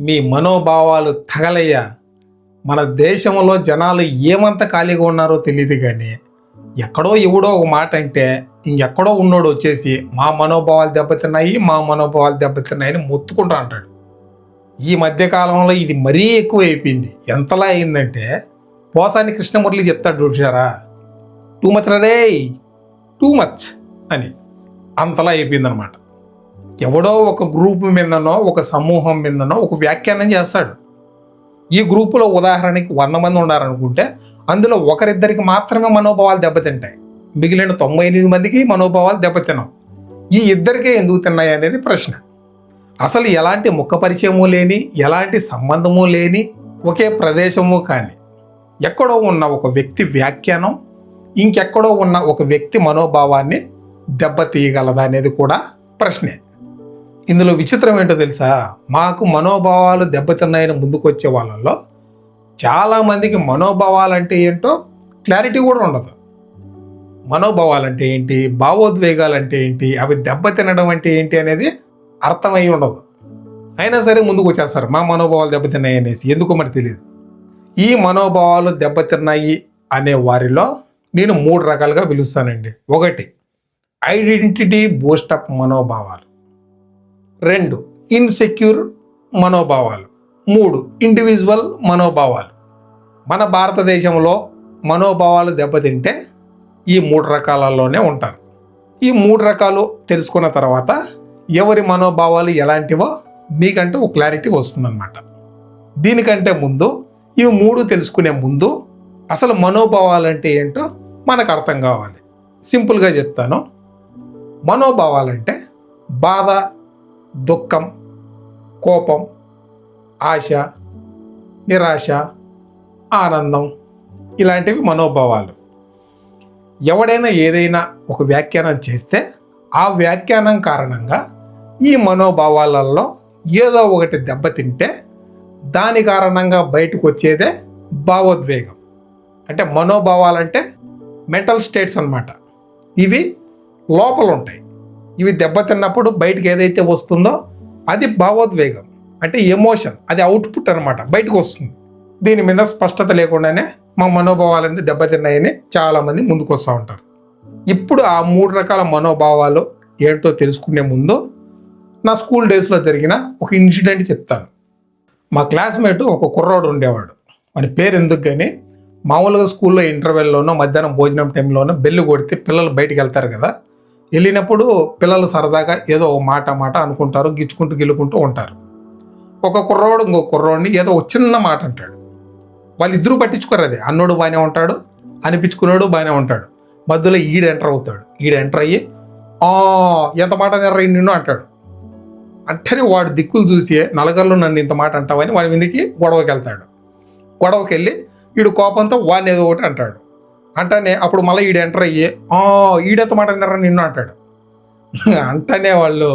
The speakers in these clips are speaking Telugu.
మీ మనోభావాలు తగలయ్యా. మన దేశంలో జనాలు ఏమంత ఖాళీగా ఉన్నారో తెలియదు కానీ ఎక్కడో ఎవడో ఒక మాట అంటే ఇంకెక్కడో ఉన్నోడు వచ్చేసి మా మనోభావాలు దెబ్బతిన్నాయి మా మనోభావాలు దెబ్బతిన్నాయని మొత్తుకుంటా అంటాడు. ఈ మధ్యకాలంలో ఇది మరీ ఎక్కువ అయిపోయింది ఎంతలా అయిందంటే పోసాని కృష్ణమురళి చెప్తాడు చూసారా టూ మచ్ రే టూ మచ్ అని. అంతలా అయిపోయిందనమాట. ఎవడో ఒక గ్రూప్ మీదనో ఒక సమూహం మీదనో ఒక వ్యాఖ్యానం చేస్తాడు. ఈ గ్రూపులో ఉదాహరణకి వంద మంది ఉన్నారనుకుంటే అందులో ఒకరిద్దరికి మాత్రమే మనోభావాలు దెబ్బతింటాయి. మిగిలిన తొంభై ఎనిమిది మందికి మనోభావాలు దెబ్బతినాం ఈ ఇద్దరికే ఎందుకు తిన్నాయి అనేది ప్రశ్న. అసలు ఎలాంటి ముఖ పరిచయము లేని ఎలాంటి సంబంధము లేని ఒకే ప్రదేశము కానీ ఎక్కడో ఉన్న ఒక వ్యక్తి వ్యాఖ్యానం ఇంకెక్కడో ఉన్న ఒక వ్యక్తి మనోభావాన్ని దెబ్బతీయగలదా అనేది కూడా ప్రశ్నే. ఇందులో విచిత్రం ఏంటో తెలుసా? మాకు మనోభావాలు దెబ్బతిన్నాయని ముందుకొచ్చే వాళ్ళల్లో చాలామందికి మనోభావాలు అంటే ఏంటో క్లారిటీ కూడా ఉండదు. మనోభావాలు అంటే ఏంటి? భావోద్వేగాలు అంటే ఏంటి? అవి దెబ్బతినడం అంటే ఏంటి అనేది అర్థమై ఉండదు. అయినా సరే ముందుకు వచ్చేస్తారు మా మనోభావాలు దెబ్బతిన్నాయి అనేసి. ఎందుకో మరి తెలియదు. ఈ మనోభావాలు దెబ్బతిన్నాయి అనే వారిలో నేను మూడు రకాలుగా పిలుస్తానండి. ఒకటి ఐడెంటిటీ బూస్టప్ మనోభావాలు. రెండు ఇన్సెక్యూర్ మనోభావాలు. మూడు ఇండివిజువల్ మనోభావాలు. మన భారతదేశంలో మనోభావాలు దెబ్బతింటే ఈ మూడు రకాలలోనే ఉంటారు. ఈ మూడు రకాలు తెలుసుకున్న తర్వాత ఎవరి మనోభావాలు ఎలాంటివో మీకంటే ఒక క్లారిటీ వస్తుందన్నమాట. దీనికంటే ముందు ఇవి మూడు తెలుసుకునే ముందు అసలు మనోభావాలు అంటే ఏంటో మనకు అర్థం కావాలి. సింపుల్గా చెప్తాను. మనోభావాలంటే బాధ దుఃఖం కోపం ఆశ నిరాశ ఆనందం ఇలాంటివి మనోభావాలు. ఎవడైనా ఏదైనా ఒక వ్యాఖ్యానం చేస్తే ఆ వ్యాఖ్యానం కారణంగా ఈ మనోభావాలలో ఏదో ఒకటి దెబ్బతింటే దాని కారణంగా బయటకు వచ్చేదే భావోద్వేగం. అంటే మనోభావాలంటే మెంటల్ స్టేట్స్ అన్నమాట. ఇవి లోపల ఉంటాయి ఇవి దెబ్బతిన్నప్పుడు బయటకు ఏదైతే వస్తుందో అది భావోద్వేగం అంటే ఎమోషన్ అది అవుట్పుట్ అనమాట బయటకు వస్తుంది. దీని మీద స్పష్టత లేకుండానే మా మనోభావాలన్నీ దెబ్బతిన్నాయని చాలామంది ముందుకు వస్తూ ఉంటారు. ఇప్పుడు ఆ మూడు రకాల మనోభావాలు ఏంటో తెలుసుకునే ముందు నా స్కూల్ డేస్లో జరిగిన ఒక ఇన్సిడెంట్ చెప్తాను. మా క్లాస్మేట్ ఒక కుర్రాడు ఉండేవాడు. వాని పేరు ఎందుకు కానీ మామూలుగా స్కూల్లో ఇంటర్వెల్లోనో మధ్యాహ్నం భోజనం టైంలోనో బెల్లు కొడితే పిల్లలు బయటికి వెళ్తారు కదా. వెళ్ళినప్పుడు పిల్లలు సరదాగా ఏదో ఒక మాట మాట అనుకుంటారు గిచ్చుకుంటూ గిల్లుకుంటూ ఉంటారు. ఒక కుర్రోడు ఇంకో కుర్రోడిని ఏదో ఒక చిన్న మాట అంటాడు. వాళ్ళిద్దరూ పట్టించుకోరు అది. అన్నోడు బాగానే ఉంటాడు అనిపించుకున్నాడు బాగానే ఉంటాడు. మధ్యలో ఈడ ఎంటర్ అవుతాడు. ఈడ ఎంటర్ అయ్యి "ఆ, ఎంత మాట నెర్ర నిన్ను? అంటాడు. అంటేనే వాడు దిక్కులు చూసి నలగర్లో నన్ను ఇంత మాట అంటావని వాడి మీదకి గొడవకి వెళ్తాడు గొడవకి వెళ్ళి వీడు కోపంతో వాడిని ఏదో ఒకటి అంటాడు. అంటేనే అప్పుడు మళ్ళీ ఈడు ఎంటర్ అయ్యి "ఆ, ఈడెంత మాట అన్నారా నిన్ను? అంటాడు. అంటనే వాళ్ళు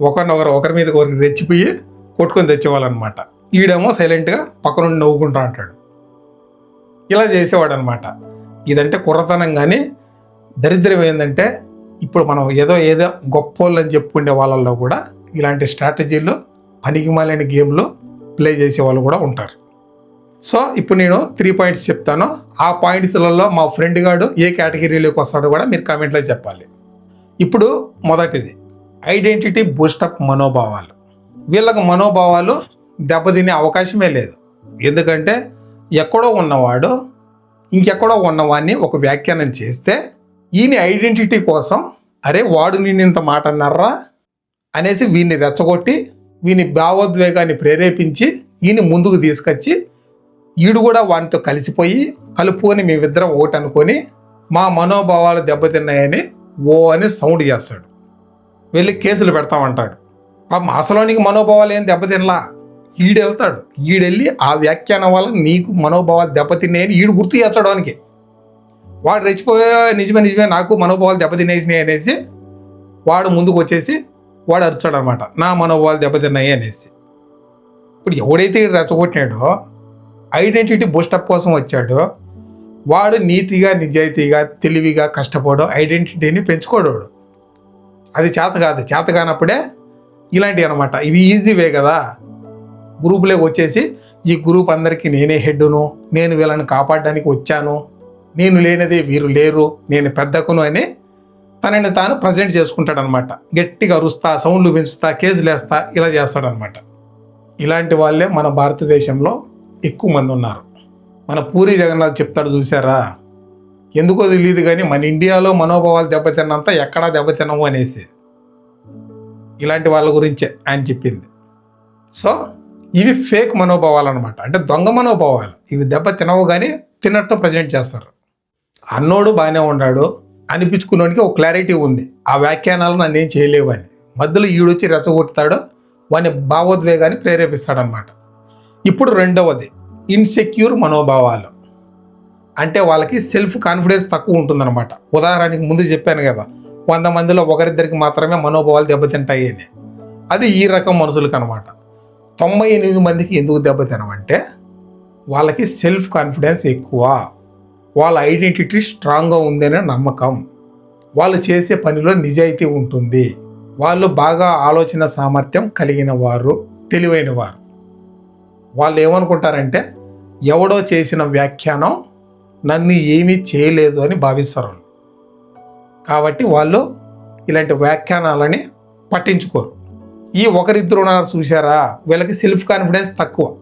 ఒకరినొకరు ఒకరి మీద ఒకరికి రెచ్చిపోయి కొట్టుకొని తెచ్చేవాళ్ళు అనమాట ఈడేమో సైలెంట్గా పక్కనుండి నవ్వుకుంటా అంటాడు. ఇలా చేసేవాడు అనమాట ఇదంటే కుర్రతనం కానీ దరిద్రం ఏంటంటే ఇప్పుడు మనం ఏదో ఏదో గొప్పోళ్ళు అని చెప్పుకునే వాళ్ళల్లో కూడా ఇలాంటి స్ట్రాటజీలు పనికిమాలిన గేమ్లు ప్లే చేసే వాళ్ళు కూడా ఉంటారు. సో ఇప్పుడు నేను త్రీ పాయింట్స్ చెప్తాను. ఆ పాయింట్స్లలో మా ఫ్రెండ్ గాడు ఏ కేటగిరీలోకి వస్తాడో కూడా మీరు కామెంట్లో చెప్పాలి. ఇప్పుడు మొదటిది. ఐడెంటిటీ బూస్టప్ మనోభావాలు. వీళ్ళకు మనోభావాలు దెబ్బతినే అవకాశమే లేదు. ఎందుకంటే ఎక్కడో ఉన్నవాడు ఇంకెక్కడో ఉన్నవాడిని ఒక వ్యాఖ్యానం చేస్తే ఈయన ఐడెంటిటీ కోసం అరే వాడు నేను ఇంత మాట అన్నారా? అనేసి వీడిని రెచ్చగొట్టి వీని భావోద్వేగాన్ని ప్రేరేపించి ఈయన ముందుకు తీసుకొచ్చి ఈడు కూడా వానితో కలిసిపోయి కలుపుకొని మేమిద్దరం ఒకటి అనుకొని మా మనోభావాలు దెబ్బతిన్నాయని ఓ అని సౌండ్ చేస్తాడు. వెళ్ళి కేసులు పెడతామంటాడు. పాపం అసలోనికి మనోభావాలు ఏం దెబ్బతినలా? ఈడెళ్తాడు. ఈడెళ్ళి ఆ వ్యాఖ్యానం వల్ల నీకు మనోభావాలు దెబ్బతిన్నాయని ఈడు గుర్తు చేస్తాడు వానికి. వాడు రెచ్చిపోయే నిజమే నిజమే నాకు మనోభావాలు దెబ్బతినేసినాయి అనేసి వాడు ముందుకు వచ్చేసి వాడు అరిచాడు అనమాట నా మనోభావాలు దెబ్బతిన్నాయి అనేసి. ఇప్పుడు ఎవడైతే రెచ్చగొట్టినాడో ఐడెంటిటీ బూస్టప్ కోసం వచ్చాడో. వాడు నీతిగా నిజాయితీగా తెలివిగా కష్టపడడం ఐడెంటిటీని పెంచుకోడు అది చేత కాదు. చేత కానప్పుడే ఇలాంటివి అనమాట ఇవి ఈజీ వే కదా. గ్రూపులోకి వచ్చేసి ఈ గ్రూప్ అందరికీ నేనే హెడ్ను నేను వీళ్ళని కాపాడడానికి వచ్చాను నేను లేనిది వీరు లేరు నేను పెద్దకును అని తనని తాను ప్రజెంట్ చేసుకుంటాడనమాట గట్టిగా అరుస్తా సౌండ్లు పెంచుతా కేసులు వేస్తా ఇలా చేస్తాడనమాట ఇలాంటి వాళ్ళే మన భారతదేశంలో ఎక్కువ మంది ఉన్నారు. మన పూరి జగన్నాథ్ చెప్తాడు చూసారా ఎందుకో తెలియదు కానీ మన ఇండియాలో మనోభావాలు దెబ్బతిన్నంత ఎక్కడా దెబ్బతినము అనేసి. ఇలాంటి వాళ్ళ గురించే ఆయన చెప్పింది. సో ఇవి ఫేక్ మనోభావాలు అనమాట అంటే దొంగ మనోభావాలు. ఇవి దెబ్బ తినవు కానీ తిన్నట్టు ప్రజెంట్ చేస్తారు. అన్నోడు బాగానే ఉన్నాడు. అనిపించుకున్నోడికి ఒక క్లారిటీ ఉంది. ఆ వ్యాఖ్యానాలు నన్ను ఏం చేయలేవు అని. మధ్యలో ఈడొచ్చి రెచ్చగొట్టుతాడు వాని భావోద్వేగాన్ని ప్రేరేపిస్తాడనమాట ఇప్పుడు రెండవది ఇన్సెక్యూర్ మనోభావాలు. అంటే వాళ్ళకి సెల్ఫ్ కాన్ఫిడెన్స్ తక్కువ ఉంటుందన్నమాట. ఉదాహరణకి ముందు చెప్పాను కదా వంద మందిలో ఒకరిద్దరికి మాత్రమే మనోభావాలు దెబ్బతింటాయి అని అది ఈ రకం మనుషులకు అనమాట తొంభై ఎనిమిది మందికి ఎందుకు దెబ్బతినమంటే వాళ్ళకి సెల్ఫ్ కాన్ఫిడెన్స్ ఎక్కువ. వాళ్ళ ఐడెంటిటీ స్ట్రాంగ్గా ఉందనే నమ్మకం. వాళ్ళు చేసే పనిలో నిజాయితీ ఉంటుంది. వాళ్ళు బాగా ఆలోచన సామర్థ్యం కలిగిన వారు తెలివైన వారు. వాళ్ళు ఏమనుకుంటారంటే ఎవడో చేసిన వ్యాఖ్యానం నన్ను ఏమీ చేయలేదు అని భావిస్తారు కాబట్టి వాళ్ళు ఇలాంటి వ్యాఖ్యానాలని పట్టించుకోరు. ఈ ఒకరిద్దరు ఉన్నారు చూసారా వీళ్ళకి సెల్ఫ్ కాన్ఫిడెన్స్ తక్కువ.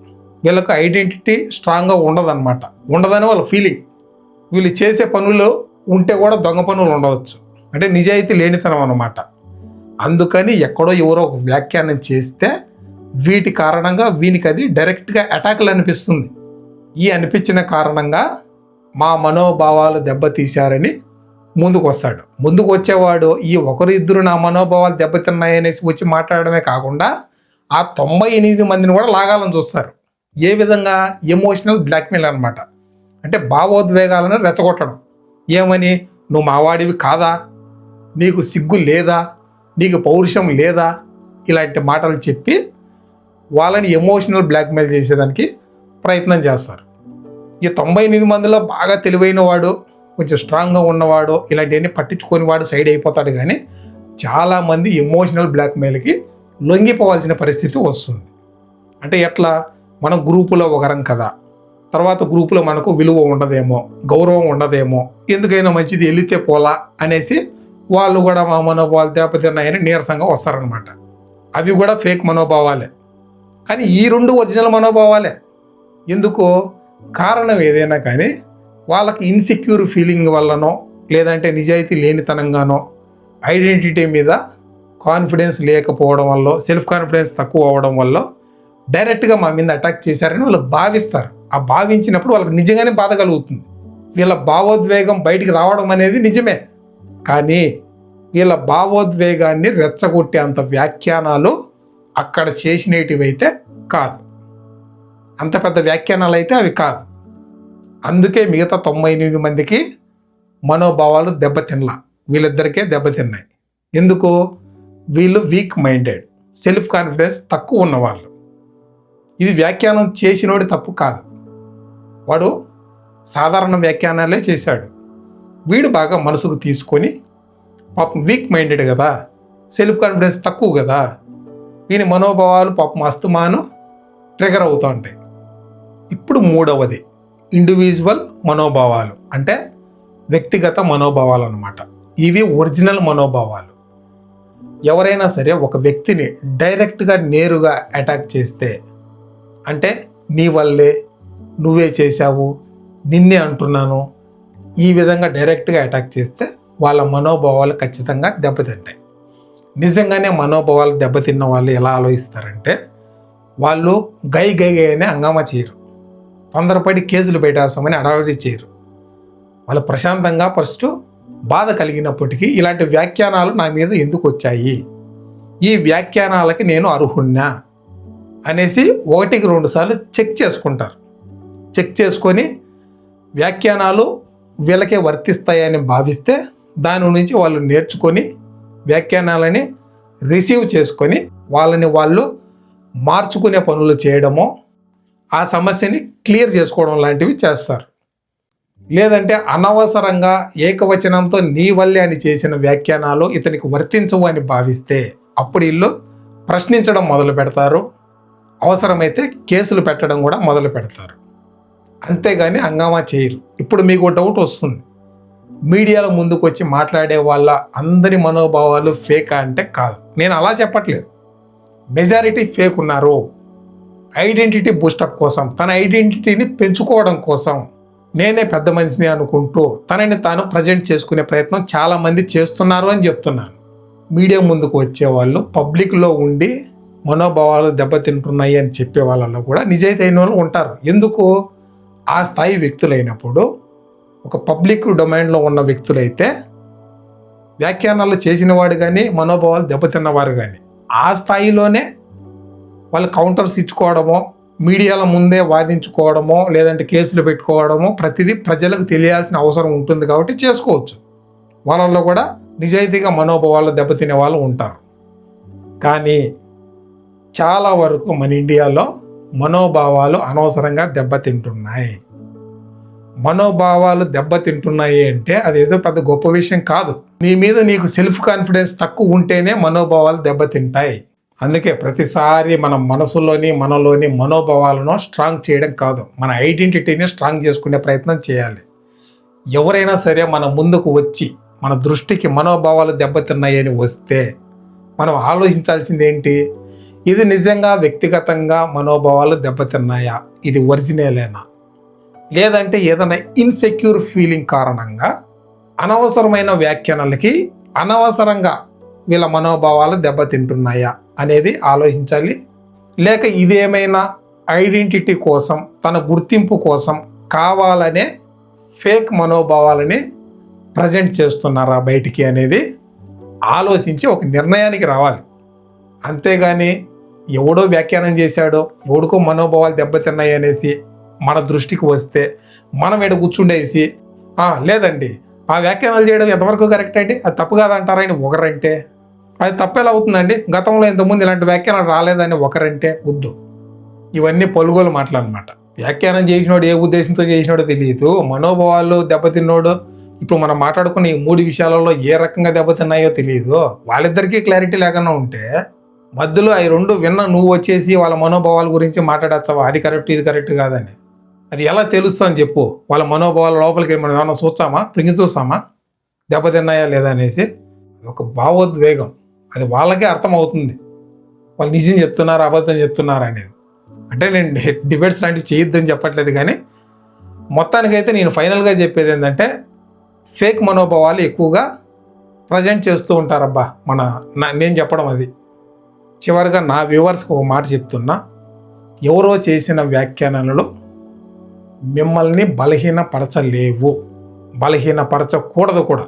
వీళ్ళకి ఐడెంటిటీ స్ట్రాంగ్గా ఉండదన్నమాట. ఉండదని వాళ్ళ ఫీలింగ్ వీళ్ళు చేసే పనులు ఉంటే కూడా దొంగ పనులు ఉండవచ్చు. అంటే నిజాయితీ లేనితనం అన్నమాట. అందుకని ఎక్కడో ఎవరో ఒక వ్యాఖ్యానం చేస్తే వీటి కారణంగా వీనికి అది డైరెక్ట్గా అటాక్లు అనిపిస్తుంది. ఈ అనిపించిన కారణంగా మా మనోభావాలు దెబ్బతీశారని ముందుకు వస్తాడు ముందుకు వచ్చేవాడు ఈ ఒకరు ఇద్దరు నా మనోభావాలు దెబ్బతిన్నాయనేసి వచ్చి మాట్లాడడమే కాకుండా ఆ తొంభై ఎనిమిది మందిని కూడా లాగాలని చూస్తారు. ఏ విధంగా? ఎమోషనల్ బ్లాక్మెయిల్ అనమాట అంటే భావోద్వేగాలను రెచ్చగొట్టడం. ఏమని? నువ్వు మావాడివి కాదా? నీకు సిగ్గు లేదా? నీకు పౌరుషం లేదా? ఇలాంటి మాటలు చెప్పి వాళ్ళని ఎమోషనల్ బ్లాక్మెయిల్ చేసేదానికి ప్రయత్నం చేస్తారు. ఈ తొంభై ఎనిమిది మందిలో బాగా తెలివైన వాడు కొంచెం స్ట్రాంగ్గా ఉన్నవాడు ఇలాంటివన్నీ పట్టించుకొని వాడు సైడ్ అయిపోతాడు కానీ చాలామంది ఎమోషనల్ బ్లాక్మెయిల్కి లొంగిపోవాల్సిన పరిస్థితి వస్తుంది. అంటే ఎట్లా? మనం గ్రూపులో ఒకరం కదా. తర్వాత గ్రూపులో మనకు విలువ ఉండదేమో గౌరవం ఉండదేమో ఎందుకైనా మంచిది వెళితే పోలా అనేసి వాళ్ళు కూడా మా మనోభావాలు దెబ్బతిన్నాయని నీరసంగా వస్తారనమాట అవి కూడా ఫేక్ మనోభావాలే. కానీ ఈ రెండు ఒరిజినల్ మనోభావాలే. ఎందుకు కారణం ఏదైనా కానీ వాళ్ళకి ఇన్సెక్యూర్ ఫీలింగ్ వల్లనో లేదంటే నిజాయితీ లేనితనంగానో ఐడెంటిటీ మీద కాన్ఫిడెన్స్ లేకపోవడం వల్ల సెల్ఫ్ కాన్ఫిడెన్స్ తక్కువ అవడం వల్ల డైరెక్ట్గా మా మీద అటాక్ చేశారని వాళ్ళు భావిస్తారు. ఆ భావించినప్పుడు వాళ్ళకి నిజంగానే బాధ కలుగుతుంది. వీళ్ళ భావోద్వేగం బయటికి రావడం అనేది నిజమే. కానీ వీళ్ళ భావోద్వేగాన్ని రెచ్చగొట్టేంత వ్యాఖ్యానాలు అక్కడ చేసినటివైతే కాదు. అంత పెద్ద వ్యాఖ్యానాలు అయితే అవి కాదు. అందుకే మిగతా తొంభై ఎనిమిది మందికి మనోభావాలు దెబ్బతినలా. వీళ్ళిద్దరికే దెబ్బతిన్నాయి. ఎందుకు? వీళ్ళు వీక్ మైండెడ్ సెల్ఫ్ కాన్ఫిడెన్స్ తక్కువ ఉన్నవాళ్ళు. ఇది వ్యాఖ్యానం చేసినోడి తప్పు కాదు. వాడు సాధారణ వ్యాఖ్యానాలే చేశాడు. వీడు బాగా మనసుకు తీసుకొని పాపం వీక్ మైండెడ్ కదా. సెల్ఫ్ కాన్ఫిడెన్స్ తక్కువ కదా. వీని మనోభావాలు పాపం అస్తమాను ట్రిగర్ అవుతూ ఉంటాయి ఇప్పుడు మూడవది ఇండివిజువల్ మనోభావాలు. అంటే వ్యక్తిగత మనోభావాలు అనమాట ఇవి ఒరిజినల్ మనోభావాలు. ఎవరైనా సరే ఒక వ్యక్తిని డైరెక్ట్గా నేరుగా అటాక్ చేస్తే అంటే నీ వల్లే నువ్వే చేశావు నిన్నే అంటున్నాను ఈ విధంగా డైరెక్ట్గా అటాక్ చేస్తే వాళ్ళ మనోభావాలు ఖచ్చితంగా దెబ్బతింటాయి. నిజంగానే మనోభావాలు దెబ్బతిన్న వాళ్ళు ఎలా ఆలోచిస్తారంటే వాళ్ళు గై గై గై అనే హంగామా చేయరు. తొందరపడి కేసులు పెట్టేస్తామని అడావిడి చేయరు. వాళ్ళు ప్రశాంతంగా ఫస్ట్ బాధ కలిగినప్పటికీ ఇలాంటి వ్యాఖ్యానాలు నా మీద ఎందుకు వచ్చాయి? ఈ వ్యాఖ్యానాలకి నేను అర్హున్నా అనేసి ఒకటికి రెండు సార్లు చెక్ చేసుకుంటారు. చెక్ చేసుకొని వ్యాఖ్యానాలు వీళ్ళకే వర్తిస్తాయని భావిస్తే దాని నుంచి వాళ్ళు నేర్చుకొని వ్యాఖ్యానాలని రిసీవ్ చేసుకొని వాళ్ళని వాళ్ళు మార్చుకునే పనులు చేయడమో ఆ సమస్యని క్లియర్ చేసుకోవడం లాంటివి చేస్తారు. లేదంటే అనవసరంగా ఏకవచనంతో నీ వల్లే అని చేసిన వ్యాఖ్యానాలు ఇతనికి వర్తించవు అని భావిస్తే అప్పుడు ఇల్లు ప్రశ్నించడం మొదలు పెడతారు. అవసరమైతే కేసులు పెట్టడం కూడా మొదలు పెడతారు. అంతేగాని హంగామా చేయరు. ఇప్పుడు మీకు డౌట్ వస్తుంది. మీడియాలో ముందుకు వచ్చి మాట్లాడే వాళ్ళ అందరి మనోభావాలు ఫేక్ అంటే కాదు. నేను అలా చెప్పట్లేదు. మెజారిటీ ఫేక్ ఉన్నారు. ఐడెంటిటీ బూస్టప్ కోసం తన ఐడెంటిటీని పెంచుకోవడం కోసం నేనే పెద్ద మనిషిని అనుకుంటూ తనని తాను ప్రజెంట్ చేసుకునే ప్రయత్నం చాలామంది చేస్తున్నారు అని చెప్తున్నాను. మీడియా ముందుకు వచ్చేవాళ్ళు పబ్లిక్లో ఉండి మనోభావాలు దెబ్బతింటున్నాయి అని చెప్పే వాళ్ళలో కూడా నిజాయితీ అయిన వాళ్ళు ఉంటారు. ఎందుకు? ఆ స్థాయి వ్యక్తులైనప్పుడు ఒక పబ్లిక్ డొమైన్లో ఉన్న వ్యక్తులైతే వ్యాఖ్యానాలు చేసిన వాడు కానీ మనోభావాలు దెబ్బతిన్నవారు కానీ ఆ స్థాయిలోనే వాళ్ళు కౌంటర్స్ ఇచ్చుకోవడమో మీడియాల ముందే వాదించుకోవడమో లేదంటే కేసులు పెట్టుకోవడమో ప్రతిదీ ప్రజలకు తెలియాల్సిన అవసరం ఉంటుంది కాబట్టి చేసుకోవచ్చు. వాళ్ళల్లో కూడా నిజాయితీగా మనోభావాలు దెబ్బతినే వాళ్ళు ఉంటారు. కానీ చాలా వరకు మన ఇండియాలో మనోభావాలు అనవసరంగా దెబ్బతింటున్నాయి. మనోభావాలు దెబ్బతింటున్నాయి అంటే అదేదో పెద్ద గొప్ప విషయం కాదు. నీ మీద నీకు సెల్ఫ్ కాన్ఫిడెన్స్ తక్కువ ఉంటేనే మనోభావాలు దెబ్బతింటాయి. అందుకే ప్రతిసారి మన మనసులోని మనలోని మనోభావాలను స్ట్రాంగ్ చేయడం కాదు. మన ఐడెంటిటీని స్ట్రాంగ్ చేసుకునే ప్రయత్నం చేయాలి. ఎవరైనా సరే మన ముందుకు వచ్చి మన దృష్టికి మనోభావాలు దెబ్బతిన్నాయని వస్తే మనం ఆలోచించాల్సింది ఏంటి? ఇది నిజంగా వ్యక్తిగతంగా మనోభావాలు దెబ్బతిన్నాయా? ఇది ఒరిజినలేనా? లేదంటే ఏదైనా ఇన్సెక్యూర్ ఫీలింగ్ కారణంగా అనవసరమైన వ్యాఖ్యానాలకి అనవసరంగా వీళ్ళ మనోభావాలు దెబ్బతింటున్నాయా అనేది ఆలోచించాలి. లేక ఇదేమైనా ఐడెంటిటీ కోసం తన గుర్తింపు కోసం కావాలనే ఫేక్ మనోభావాలని ప్రజెంట్ చేస్తున్నారా బయటికి అనేది ఆలోచించి ఒక నిర్ణయానికి రావాలి. అంతేగాని ఎవడో వ్యాఖ్యానం చేశాడో ఎవడికో మనోభావాలు దెబ్బతిన్నాయి అనేసి మన దృష్టికి వస్తే మనం ఎడ కూర్చుండేసి లేదండి ఆ వ్యాఖ్యానాలు చేయడం ఎంతవరకు కరెక్ట్ అండి? అది తప్పు కాదంటారని ఒకరంటే? అది తప్పేలా అవుతుందండి? గతంలో ఇంతకుముందు ఇలాంటి వ్యాఖ్యానం రాలేదని ఒకరంటే వద్దు. ఇవన్నీ పొలుగోలు మాటలన్నమాట. వ్యాఖ్యానం చేసినోడు ఏ ఉద్దేశంతో చేసినోడో తెలియదు మనోభావాలు దెబ్బతిన్నోడు ఇప్పుడు మనం మాట్లాడుకున్న ఈ మూడు విషయాలలో ఏ రకంగా దెబ్బతిన్నాయో తెలియదు వాళ్ళిద్దరికీ క్లారిటీ లేకుండా ఉంటే మధ్యలో అవి రెండు విన్న నువ్వు వచ్చేసి వాళ్ళ మనోభావాల గురించి మాట్లాడచ్చవా? అది కరెక్ట్ ఇది కరెక్ట్ కాదని అది ఎలా తెలుస్తా అని చెప్పు. వాళ్ళ మనోభావాల లోపలికి మనం ఏమన్నా చూస్తామా? తుంగి చూస్తామా? దెబ్బతిన్నాయా లేదా అనేసి ఒక భావోద్వేగం. అది వాళ్ళకే అర్థమవుతుంది. వాళ్ళు నిజం చెప్తున్నారు అబద్ధం చెప్తున్నారు అనేది. అంటే నేను డిబేట్స్ లాంటివి చేయొద్దని చెప్పట్లేదు కానీ మొత్తానికైతే నేను ఫైనల్గా చెప్పేది ఏంటంటే ఫేక్ మనోభావాలు ఎక్కువగా ప్రజెంట్ చేస్తూ ఉంటారబ్బా. మన నా- నేను చెప్పడం అది. చివరిగా నా వ్యూవర్స్కి ఒక మాట చెప్తున్నా. ఎవరో చేసిన వ్యాఖ్యానాలలో మిమ్మల్ని బలహీనపరచలేవు. బలహీనపరచకూడదు కూడా.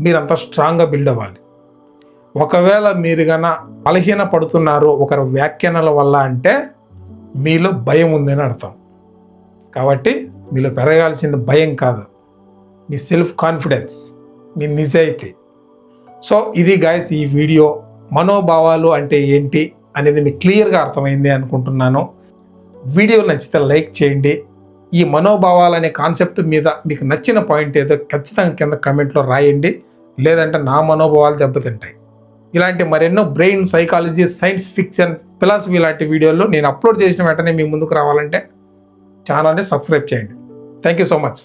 మీరంతా స్ట్రాంగ్గా బిల్డ్ అవ్వాలి. ఒకవేళ మీరు గన బలహీన పడుతున్నారు ఒకరి వ్యాఖ్యానాల వల్ల అంటే మీలో భయం ఉందని అర్థం. కాబట్టి మీలో పెరగాల్సింది భయం కాదు. మీ సెల్ఫ్ కాన్ఫిడెన్స్ మీ నిజాయితీ. సో ఇది గాయస్ ఈ వీడియో మనోభావాలు అంటే ఏంటి అనేది మీకు క్లియర్గా అర్థమైంది అనుకుంటున్నాను. వీడియో నచ్చితే లైక్ చేయండి. ఈ మనోభావాలు అనే కాన్సెప్ట్ మీద మీకు నచ్చిన పాయింట్ ఏదో ఖచ్చితంగా కింద కమెంట్లో రాయండి. లేదంటే నా మనోభావాలు దెబ్బతింటాయి. ఇలాంటి మరెన్నో brain psychology science fiction philosophy లాంటి వీడియోలు నేను అప్లోడ్ చేసిన వెంటనే మీ ముందుకు రావాలంటే ఛానల్ని సబ్స్క్రైబ్ చేయండి. Thank you so much.